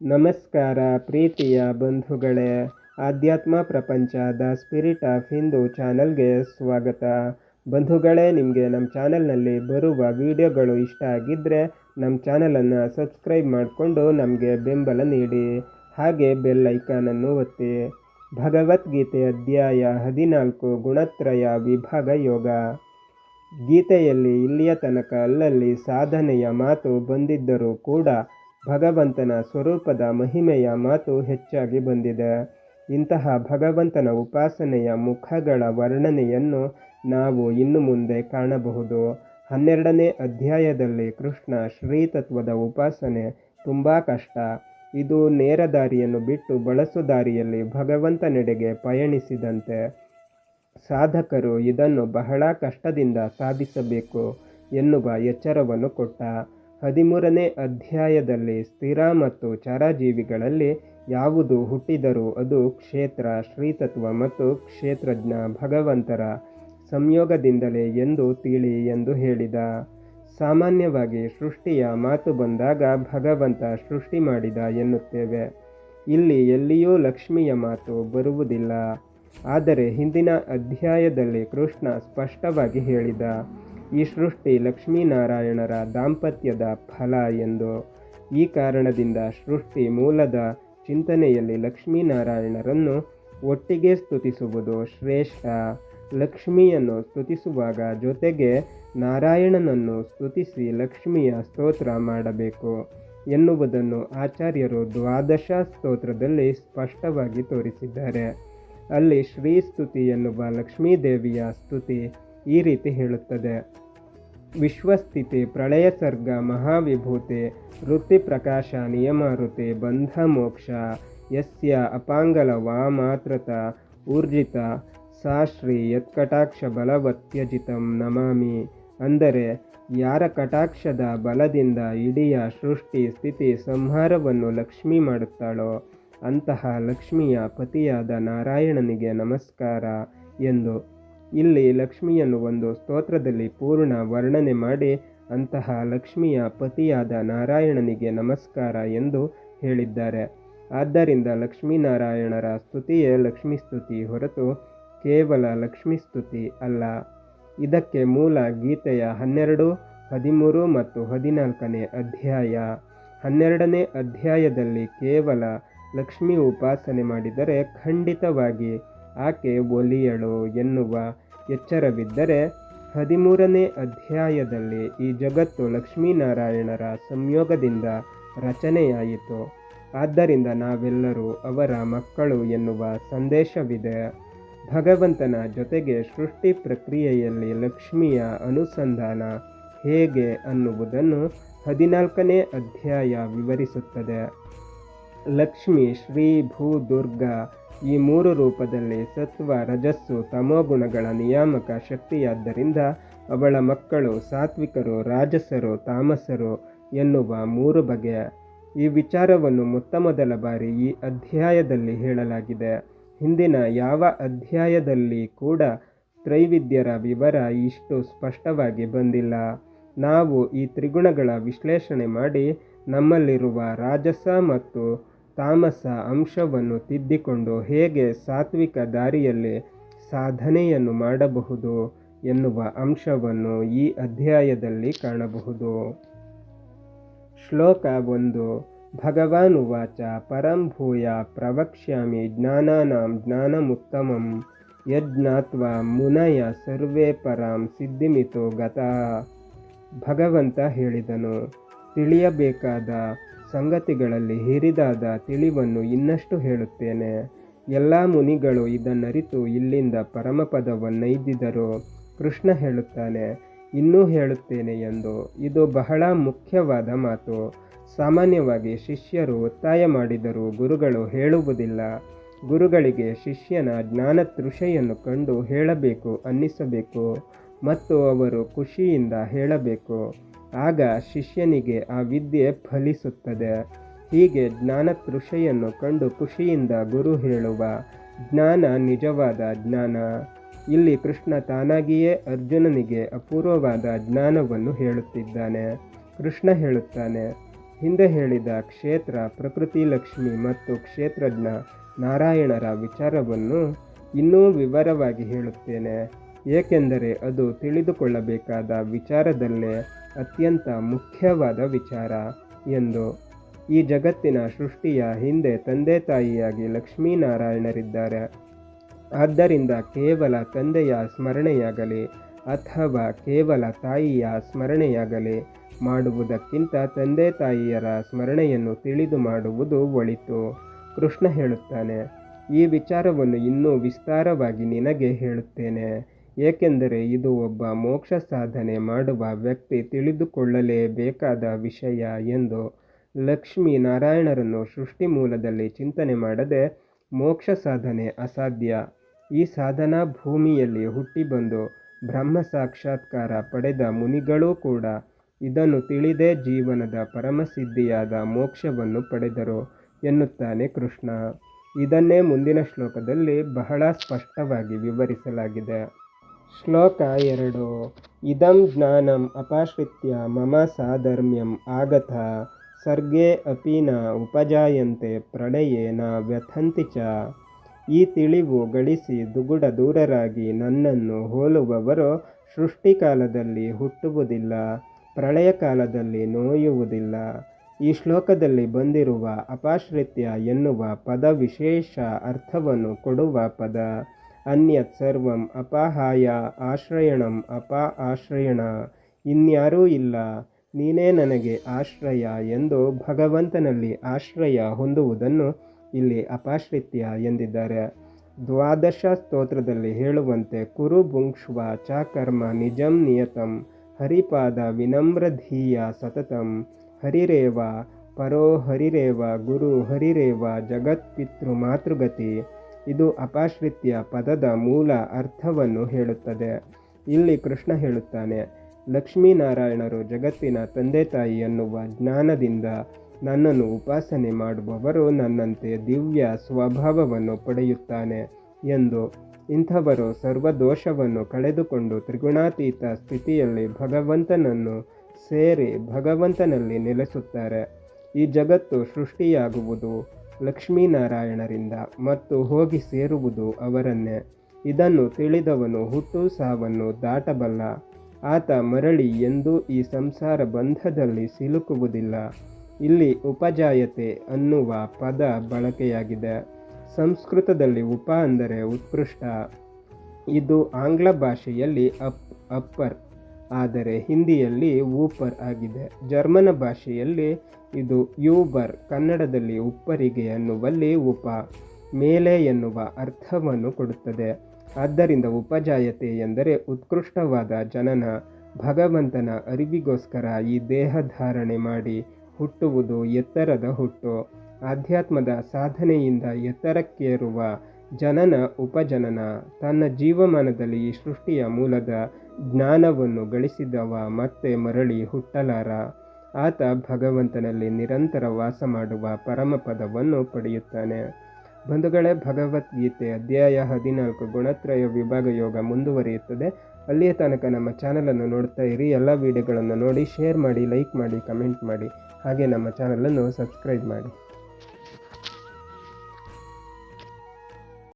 ನಮಸ್ಕಾರ ಪ್ರೀತಿಯ ಬಂಧುಗಳೇ, ಆಧ್ಯಾತ್ಮ ಪ್ರಪಂಚ ದ ಸ್ಪಿರಿಟ್ ಆಫ್ ಹಿಂದೂ ಚಾನಲ್ಗೆ ಸ್ವಾಗತ. ಬಂಧುಗಳೇ, ನಿಮಗೆ ನಮ್ಮ ಚಾನಲ್ನಲ್ಲಿ ಬರುವ ವಿಡಿಯೋಗಳು ಇಷ್ಟ ಆಗಿದ್ದರೆ ನಮ್ಮ ಚಾನಲನ್ನು ಸಬ್ಸ್ಕ್ರೈಬ್ ಮಾಡಿಕೊಂಡು ನಮಗೆ ಬೆಂಬಲ ನೀಡಿ, ಹಾಗೆ ಬೆಲ್ ಐಕಾನನ್ನು ಒತ್ತಿ. ಭಗವದ್ಗೀತೆ ಅಧ್ಯಾಯ ಹದಿನಾಲ್ಕು, ಗುಣತ್ರಯ ವಿಭಾಗ ಯೋಗ. ಗೀತೆಯಲ್ಲಿ ಇಲ್ಲಿಯ ತನಕ ಅಲ್ಲಲ್ಲಿ ಸಾಧನೆಯ ಮಾತು ಬಂದಿದ್ದರೂ ಕೂಡ ಭಗವಂತನ ಸ್ವರೂಪದ ಮಹಿಮೆಯ ಮಾತು ಹೆಚ್ಚಾಗಿ ಬಂದಿದೆ. ಇಂತಹ ಭಗವಂತನ ಉಪಾಸನೆಯ ಮುಖಗಳ ವರ್ಣನೆಯನ್ನು ನಾವು ಇನ್ನು ಮುಂದೆ ಕಾಣಬಹುದು. ಹನ್ನೆರಡನೇ ಅಧ್ಯಾಯದಲ್ಲಿ ಕೃಷ್ಣ ಶ್ರೀತತ್ವದ ಉಪಾಸನೆ ತುಂಬ ಕಷ್ಟ. ಇದು ನೇರ ದಾರಿಯನ್ನು ಬಿಟ್ಟು ಬಳಸು ದಾರಿಯಲ್ಲಿ ಭಗವಂತನೆಡೆಗೆ ಪಯಣಿಸಿದಂತೆ. ಸಾಧಕರು ಇದನ್ನು ಬಹಳ ಕಷ್ಟದಿಂದ ಸಾಧಿಸಬೇಕು ಎನ್ನುವ ಎಚ್ಚರವನ್ನು ಕೊಟ್ಟ. ಹದಿಮೂರನೇ ಅಧ್ಯಾಯದಲ್ಲಿ ಸ್ಥಿರ ಮತ್ತು ಚರಜೀವಿಗಳಲ್ಲಿ ಯಾವುದು ಹುಟ್ಟಿದರೂ ಅದು ಕ್ಷೇತ್ರ, ಶ್ರೀತತ್ವ ಮತ್ತು ಕ್ಷೇತ್ರಜ್ಞ ಭಗವಂತರ ಸಂಯೋಗದಿಂದಲೇ ಎಂದು ತಿಳಿ ಎಂದು ಹೇಳಿದ. ಸಾಮಾನ್ಯವಾಗಿ ಸೃಷ್ಟಿಯ ಮಾತು ಬಂದಾಗ ಭಗವಂತ ಸೃಷ್ಟಿ ಮಾಡಿದ ಎನ್ನುತ್ತೇವೆ. ಇಲ್ಲಿ ಎಲ್ಲಿಯೂ ಲಕ್ಷ್ಮಿಯ ಮಾತು ಬರುವುದಿಲ್ಲ. ಆದರೆ ಹಿಂದಿನ ಅಧ್ಯಾಯದಲ್ಲಿ ಕೃಷ್ಣ ಸ್ಪಷ್ಟವಾಗಿ ಹೇಳಿದ ಈ ಸೃಷ್ಟಿ ಲಕ್ಷ್ಮೀನಾರಾಯಣರ ದಾಂಪತ್ಯದ ಫಲ ಎಂದು ಈ ಕಾರಣದಿಂದ ಸೃಷ್ಟಿ ಮೂಲದ ಚಿಂತನೆಯಲ್ಲಿ ಲಕ್ಷ್ಮೀನಾರಾಯಣರನ್ನು ಒಟ್ಟಿಗೆ ಸ್ತುತಿಸುವುದು ಶ್ರೇಷ್ಠ. ಲಕ್ಷ್ಮಿಯನ್ನು ಸ್ತುತಿಸುವಾಗ ಜೊತೆಗೆ ನಾರಾಯಣನನ್ನು ಸ್ತುತಿಸಿ ಲಕ್ಷ್ಮಿಯ ಸ್ತೋತ್ರ ಮಾಡಬೇಕು ಎನ್ನುವುದನ್ನು ಆಚಾರ್ಯರು ದ್ವಾದಶ ಸ್ತೋತ್ರದಲ್ಲಿ ಸ್ಪಷ್ಟವಾಗಿ ತೋರಿಸಿದ್ದಾರೆ. ಅಲ್ಲಿ ಶ್ರೀ ಸ್ತುತಿ ಎನ್ನುವ ಲಕ್ಷ್ಮೀದೇವಿಯ ಸ್ತುತಿ ಈ ರೀತಿ ಹೇಳುತ್ತದೆ. ವಿಶ್ವಸ್ಥಿತಿ ಪ್ರಳಯ ಸರ್ಗ ಮಹಾವಿಭೂತೆ ವೃತ್ತಿ ಪ್ರಕಾಶ ನಿಯಮಾರುತೆ ಬಂಧ ಮೋಕ್ಷ ಯಸ್ಯ ಅಪಾಂಗಲ ವಾಮಾತ್ರತ ಊರ್ಜಿತ ಸಾ ಶ್ರೀ ಯತ್ಕಟಾಕ್ಷ ಬಲವತ್ಯಜಿತಂ ನಮಾಮಿ ಅಂದರೆ ಯಾರ ಕಟಾಕ್ಷದ ಬಲದಿಂದ ಇಡಿಯ ಸೃಷ್ಟಿ ಸ್ಥಿತಿ ಸಂಹಾರವನ್ನು ಲಕ್ಷ್ಮಿ ಮಾಡುತ್ತಾಳೋ ಅಂತಹ ಲಕ್ಷ್ಮಿಯ ಪತಿಯಾದ ನಾರಾಯಣನಿಗೆ ನಮಸ್ಕಾರ ಎಂದು ಇಲ್ಲಿ ಲಕ್ಷ್ಮಿಯನ್ನು ಒಂದು ಸ್ತೋತ್ರದಲ್ಲಿ ಪೂರ್ಣ ವರ್ಣನೆ ಮಾಡಿ, ಅಂತಹ ಲಕ್ಷ್ಮಿಯ ಪತಿಯಾದ ನಾರಾಯಣನಿಗೆ ನಮಸ್ಕಾರ ಎಂದು ಹೇಳಿದ್ದಾರೆ. ಆದ್ದರಿಂದ ಲಕ್ಷ್ಮೀನಾರಾಯಣರ ಸ್ತುತಿಯೇ ಲಕ್ಷ್ಮೀ ಸ್ತುತಿ ಹೊರತು ಕೇವಲ ಲಕ್ಷ್ಮೀ ಸ್ತುತಿ ಅಲ್ಲ. ಇದಕ್ಕೆ ಮೂಲ ಗೀತೆಯ ಹನ್ನೆರಡು, ಹದಿಮೂರು ಮತ್ತು ಹದಿನಾಲ್ಕನೇ ಅಧ್ಯಾಯ. ಹನ್ನೆರಡನೇ ಅಧ್ಯಾಯದಲ್ಲಿ ಕೇವಲ ಲಕ್ಷ್ಮಿ ಉಪಾಸನೆ ಮಾಡಿದರೆ ಖಂಡಿತವಾಗಿ ಆಕೆ ಒಲಿಯಳು ಎನ್ನುವ ಎಚ್ಚರವಿದ್ದರೆ ಹದಿಮೂರನೇ ಅಧ್ಯಾಯದಲ್ಲಿ ಈ ಜಗತ್ತು ಲಕ್ಷ್ಮೀನಾರಾಯಣರ ಸಂಯೋಗದಿಂದ ರಚನೆಯಾಯಿತು. ಆದ್ದರಿಂದ ನಾವೆಲ್ಲರೂ ಅವರ ಮಕ್ಕಳು ಎನ್ನುವ ಸಂದೇಶವಿದೆ. ಭಗವಂತನ ಜೊತೆಗೆ ಸೃಷ್ಟಿ ಪ್ರಕ್ರಿಯೆಯಲ್ಲಿ ಲಕ್ಷ್ಮಿಯ ಅನುಸಂಧಾನ ಹೇಗೆ ಅನ್ನುವುದನ್ನು ಹದಿನಾಲ್ಕನೇ ಅಧ್ಯಾಯ ವಿವರಿಸುತ್ತದೆ. ಲಕ್ಷ್ಮಿ ಶ್ರೀ ಭೂ ದುರ್ಗಾ ಈ ಮೂರು ರೂಪದಲ್ಲಿ ಸತ್ವ, ರಜಸ್ಸು ತಮೋಗುಣಗಳ ನಿಯಾಮಕ ಶಕ್ತಿಯಾದ್ದರಿಂದ ಅವಳ ಮಕ್ಕಳು ಸಾತ್ವಿಕರು, ರಾಜಸರು, ತಾಮಸರು ಎನ್ನುವ ಮೂರು ಬಗೆಯ ಈ ವಿಚಾರವನ್ನು ಮೊತ್ತಮೊದಲ ಬಾರಿ ಈ ಅಧ್ಯಾಯದಲ್ಲಿ ಹೇಳಲಾಗಿದೆ. ಹಿಂದಿನ ಯಾವ ಅಧ್ಯಾಯದಲ್ಲಿ ಕೂಡ ತ್ರೈವಿದ್ಯರ ವಿವರ ಇಷ್ಟು ಸ್ಪಷ್ಟವಾಗಿ ಬಂದಿಲ್ಲ. ನಾವು ಈ ತ್ರಿಗುಣಗಳ ವಿಶ್ಲೇಷಣೆ ಮಾಡಿ ನಮ್ಮಲ್ಲಿರುವ ರಾಜಸ ಮತ್ತು ತಾಮಸ ಅಂಶವನ್ನು ತಿದ್ದಿಕೊಂಡು ಹೇಗೆ ಸಾತ್ವಿಕ ದಾರಿಯಲ್ಲಿ ಸಾಧನೆಯನ್ನು ಮಾಡಬಹುದು ಎನ್ನುವ ಅಂಶವನ್ನು ಈ ಅಧ್ಯಾಯದಲ್ಲಿ ಕಾಣಬಹುದು. ಶ್ಲೋಕ ಒಂದು ಭಗವಾನ್ ಉವಾಚ ಪರಂ ಪ್ರವಕ್ಷ್ಯಾಮಿ ಜ್ಞಾನಾನಾಂ ಜ್ಞಾನಮುತ್ತಮಂ ಯಜ್ಞಾತ್ವ ಮುನಯ ಸರ್ವೇ ಪರಾಂ ಸಿದ್ಧಿಮಿತೋ ಗತಃ. ಭಗವಂತ ಹೇಳಿದನು, ತಿಳಿಯಬೇಕಾದ ಸಂಗತಿಗಳಲ್ಲಿ ಹಿರಿದಾದ ತಿಳಿವನ್ನು ಇನ್ನಷ್ಟು ಹೇಳುತ್ತೇನೆ. ಎಲ್ಲ ಮುನಿಗಳು ಇದನ್ನರಿತು ಇಲ್ಲಿಂದ ಪರಮಪದವನ್ನೈದಿದರು ಕೃಷ್ಣ ಹೇಳುತ್ತಾನೆ, ಇನ್ನೂ ಹೇಳುತ್ತೇನೆ ಎಂದು. ಇದು ಬಹಳ ಮುಖ್ಯವಾದ ಮಾತು. ಸಾಮಾನ್ಯವಾಗಿ ಶಿಷ್ಯರು ಒತ್ತಾಯ ಮಾಡಿದರೂ ಗುರುಗಳು ಹೇಳುವುದಿಲ್ಲ. ಗುರುಗಳಿಗೆ ಶಿಷ್ಯನ ಜ್ಞಾನ ತೃಷೆಯನ್ನು ಕಂಡು ಹೇಳಬೇಕು ಅನ್ನಿಸಬೇಕು ಮತ್ತು ಅವರು ಖುಷಿಯಿಂದ ಹೇಳಬೇಕು. ಆಗ ಶಿಷ್ಯನಿಗೆ ಆ ವಿದ್ಯೆ ಫಲಿಸುತ್ತದೆ. ಹೀಗೆ ಜ್ಞಾನ ತೃಷೆಯನ್ನು ಕಂಡು ಖುಷಿಯಿಂದ ಗುರು ಹೇಳುವ ಜ್ಞಾನ ನಿಜವಾದ ಜ್ಞಾನ. ಇಲ್ಲಿ ಕೃಷ್ಣ ತಾನಾಗಿಯೇ ಅರ್ಜುನನಿಗೆ ಅಪೂರ್ವವಾದ ಜ್ಞಾನವನ್ನು ಹೇಳುತ್ತಿದ್ದಾನೆ. ಕೃಷ್ಣ ಹೇಳುತ್ತಾನೆ, ಹಿಂದೆ ಹೇಳಿದ ಕ್ಷೇತ್ರ ಪ್ರಕೃತಿ ಲಕ್ಷ್ಮಿ ಮತ್ತು ಕ್ಷೇತ್ರಜ್ಞ ನಾರಾಯಣರ ವಿಚಾರವನ್ನು ಇನ್ನೂ ವಿವರವಾಗಿ ಹೇಳುತ್ತೇನೆ. ಏಕೆಂದರೆ ಅದು ತಿಳಿದುಕೊಳ್ಳಬೇಕಾದ ವಿಚಾರದಲ್ಲೇ ಅತ್ಯಂತ ಮುಖ್ಯವಾದ ವಿಚಾರ ಎಂದು ಈ ಜಗತ್ತಿನ ಸೃಷ್ಟಿಯ ಹಿಂದೆ ತಂದೆ ತಾಯಿಯಾಗಿ ಲಕ್ಷ್ಮೀನಾರಾಯಣರಿದ್ದಾರೆ. ಆದ್ದರಿಂದ ಕೇವಲ ತಂದೆಯ ಸ್ಮರಣೆಯಾಗಲಿ ಅಥವಾ ಕೇವಲ ತಾಯಿಯ ಸ್ಮರಣೆಯಾಗಲಿ ಮಾಡುವುದಕ್ಕಿಂತ ತಂದೆ ತಾಯಿಯರ ಸ್ಮರಣೆಯನ್ನು ತಿಳಿದು ಮಾಡುವುದು ಒಳಿತು. ಕೃಷ್ಣ ಹೇಳುತ್ತಾನೆ, ಈ ವಿಚಾರವನ್ನು ಇನ್ನೂ ವಿಸ್ತಾರವಾಗಿ ನಿನಗೆ ಹೇಳುತ್ತೇನೆ. ಏಕೆಂದರೆ ಇದು ಒಬ್ಬ ಮೋಕ್ಷ ಸಾಧನೆ ಮಾಡುವ ವ್ಯಕ್ತಿ ತಿಳಿದುಕೊಳ್ಳಲೇಬೇಕಾದ ವಿಷಯ ಎಂದು ಲಕ್ಷ್ಮೀ ನಾರಾಯಣರನ್ನು ಸೃಷ್ಟಿ ಮೂಲದಲ್ಲಿ ಚಿಂತನೆ ಮಾಡದೆ ಮೋಕ್ಷ ಸಾಧನೆ ಅಸಾಧ್ಯ. ಈ ಸಾಧನಾ ಭೂಮಿಯಲ್ಲಿ ಹುಟ್ಟಿ ಬಂದು ಬ್ರಹ್ಮ ಸಾಕ್ಷಾತ್ಕಾರ ಪಡೆದ ಮುನಿಗಳೂ ಕೂಡ ಇದನ್ನು ತಿಳಿದೇ ಜೀವನದ ಪರಮಸಿದ್ಧಿಯಾದ ಮೋಕ್ಷವನ್ನು ಪಡೆದರು ಎನ್ನುತ್ತಾನೆ ಕೃಷ್ಣ. ಇದನ್ನೇ ಮುಂದಿನ ಶ್ಲೋಕದಲ್ಲಿ ಬಹಳ ಸ್ಪಷ್ಟವಾಗಿ ವಿವರಿಸಲಾಗಿದೆ. ಶ್ಲೋಕ ಎರಡು. ಇದಂ ಜ್ಞಾನಂ ಅಪಾಶ್ರಿತ್ಯ ಮಮ ಸಾಧರ್ಮ್ಯಂ ಆಗತ. ಸರ್ಗೇ ಅಪಿ ನ ಉಪಜಾಯಂತೆ ಪ್ರಳಯೇ ನ ವ್ಯಥಂತಿ ಚ. ಈ ತಿಳಿವು ಗಳಿಸಿ ದುಗುಡ ದೂರರಾಗಿ ನನ್ನನ್ನು ಹೋಲುವವರು ಸೃಷ್ಟಿಕಾಲದಲ್ಲಿ ಹುಟ್ಟುವುದಿಲ್ಲ ಪ್ರಳಯ ಕಾಲದಲ್ಲಿ ನೋಯುವುದಿಲ್ಲ. ಈ ಶ್ಲೋಕದಲ್ಲಿ ಬಂದಿರುವ ಅಪಾಶ್ರಿತ್ಯ ಎನ್ನುವ ಪದ ವಿಶೇಷ ಅರ್ಥವನ್ನು ಕೊಡುವ ಪದ. ಅನ್ಯತ್ ಸರ್ವಂ ಅಪಹಾಯ ಆಶ್ರಯಣಂ ಅಪ ಆಶ್ರಯಣ. ಇನ್ಯಾರೂ ಇಲ್ಲ, ನೀನೇ ನನಗೆ ಆಶ್ರಯ ಎಂದು ಭಗವಂತನಲ್ಲಿ ಆಶ್ರಯ ಹೊಂದುವುದನ್ನು ಇಲ್ಲಿ ಅಪಾಶ್ರಿತ್ಯ ಎಂದಿದ್ದಾರೆ. ದ್ವಾದಶ ಸ್ತೋತ್ರದಲ್ಲಿ ಹೇಳುವಂತೆ ಕುರು ಭುಂಕ್ಷ್ವ ಚ ಕರ್ಮ ನಿಜಂ ನಿಯತಂ, ಹರಿಪಾದ ವಿನಮ್ರಧೀಯ ಸತತಂ. ಹರಿರೇವ ಪರೋ ಹರಿರೇವ, ಗುರು ಹರಿರೇವ, ಜಗತ್ಪಿತೃ ಮಾತೃಗತಿ. ಇದು ಅಪಾಶ್ರಿತ್ಯ ಪದದ ಮೂಲ ಅರ್ಥವನ್ನು ಹೇಳುತ್ತದೆ. ಇಲ್ಲಿ ಕೃಷ್ಣ ಹೇಳುತ್ತಾನೆ, ಲಕ್ಷ್ಮೀನಾರಾಯಣರು ಜಗತ್ತಿನ ತಂದೆ ತಾಯಿ ಎನ್ನುವ ಜ್ಞಾನದಿಂದ ನನ್ನನ್ನು ಉಪಾಸನೆ ಮಾಡುವವರು ನನ್ನಂತೆ ದಿವ್ಯ ಸ್ವಭಾವವನ್ನು ಪಡೆಯುತ್ತಾನೆ ಎಂದು. ಇಂಥವರು ಸರ್ವದೋಷವನ್ನು ಕಳೆದುಕೊಂಡು ತ್ರಿಗುಣಾತೀತ ಸ್ಥಿತಿಯಲ್ಲಿ ಭಗವಂತನನ್ನು ಸೇರಿ ಭಗವಂತನಲ್ಲಿ ನೆಲೆಸುತ್ತಾರೆ. ಈ ಜಗತ್ತು ಸೃಷ್ಟಿಯಾಗುವುದು ಲಕ್ಷ್ಮೀನಾರಾಯಣರಿಂದ ಮತ್ತು ಹೋಗಿ ಸೇರುವುದು ಅವರನ್ನೇ. ಇದನ್ನು ತಿಳಿದವನು ಹುಟ್ಟು ಸಾವನ್ನು ದಾಟಬಲ್ಲ. ಆತ ಮರಳಿ ಎಂದೂ ಈ ಸಂಸಾರ ಬಂಧದಲ್ಲಿ ಸಿಲುಕುವುದಿಲ್ಲ. ಇಲ್ಲಿ ಉಪಜಾಯತೆ ಅನ್ನುವ ಪದ ಬಳಕೆಯಾಗಿದೆ. ಸಂಸ್ಕೃತದಲ್ಲಿ ಉಪ ಅಂದರೆ ಉತ್ಕೃಷ್ಟ. ಇದು ಆಂಗ್ಲ ಭಾಷೆಯಲ್ಲಿ ಅಪ್, ಅಪ್ಪರ್. ಆದರೆ ಹಿಂದಿಯಲ್ಲಿ ಊಪರ್ ಆಗಿದೆ. ಜರ್ಮನ ಭಾಷೆಯಲ್ಲಿ ಇದು ಯೂಬರ್, ಕನ್ನಡದಲ್ಲಿ ಉಪ್ಪರಿಗೆ ಎನ್ನುವಲ್ಲಿ ಉಪ, ಮೇಲೆ ಎನ್ನುವ ಅರ್ಥವನ್ನು ಕೊಡುತ್ತದೆ. ಆದ್ದರಿಂದ ಉಪಜಾಯತೆ ಎಂದರೆ ಉತ್ಕೃಷ್ಟವಾದ ಜನನ, ಭಗವಂತನ ಅರಿವಿಗೋಸ್ಕರ ಈ ದೇಹ ಧಾರಣೆ ಮಾಡಿ ಹುಟ್ಟುವುದು ಎತ್ತರದ ಹುಟ್ಟು. ಆಧ್ಯಾತ್ಮದ ಸಾಧನೆಯಿಂದ ಎತ್ತರಕ್ಕೇರುವ ಜನನ, ಉಪಜನನ, ತನ್ನ ಜೀವಮಾನದಲ್ಲಿ ಸೃಷ್ಟಿಯ ಮೂಲದ ಜ್ಞಾನವನ್ನು ಗಳಿಸಿದವ ಮತ್ತೆ ಮರಳಿ ಹುಟ್ಟಲಾರ. ಆತ ಭಗವಂತನಲ್ಲಿ ನಿರಂತರ ವಾಸ ಮಾಡುವ ಪರಮಪದವನ್ನು ಪಡೆಯುತ್ತಾನೆ. ಬಂಧುಗಳೇ, ಭಗವದ್ಗೀತೆ ಅಧ್ಯಾಯ ಹದಿನಾಲ್ಕು ಗುಣತ್ರಯ ವಿಭಾಗ ಯೋಗ ಮುಂದುವರಿಯುತ್ತದೆ. ಅಲ್ಲಿಯ ತನಕ ನಮ್ಮ ಚಾನಲನ್ನು ನೋಡ್ತಾ ಇರಿ. ಎಲ್ಲ ವಿಡಿಯೋಗಳನ್ನು ನೋಡಿ, ಶೇರ್ ಮಾಡಿ, ಲೈಕ್ ಮಾಡಿ, ಕಮೆಂಟ್ ಮಾಡಿ. ಹಾಗೆ ನಮ್ಮ ಚಾನಲನ್ನು ಸಬ್ಸ್ಕ್ರೈಬ್ ಮಾಡಿ.